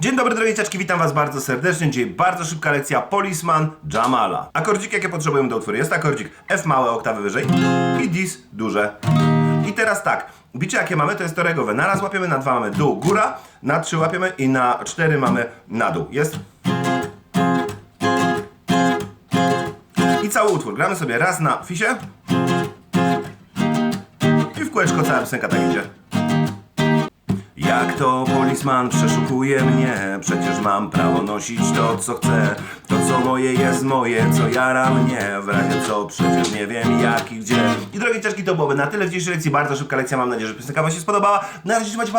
Dzień dobry drogie witam was bardzo serdecznie. Dzisiaj bardzo szybka lekcja Policeman Jamala. Akordzik jakie potrzebujemy do utworu jest akordzik F małe oktawy wyżej i dis duże. I teraz tak, bicie jakie mamy to jest to regowe. Na raz łapiemy, na dwa mamy dół, góra, na trzy łapiemy i na cztery mamy na dół. Jest? I cały utwór. Gramy sobie raz na fisie i w kółeczko cała piosenka tak idzie. Jak to polisman przeszukuje mnie? Przecież mam prawo nosić to co chcę. To co moje jest moje, co jara mnie. W razie co przecież nie wiem jak i gdzie. I drogie ciężki to byłoby na tyle w dzisiejszej lekcji. Bardzo szybka lekcja, mam nadzieję, że piosenka wam się spodobała. Na razie trzymajcie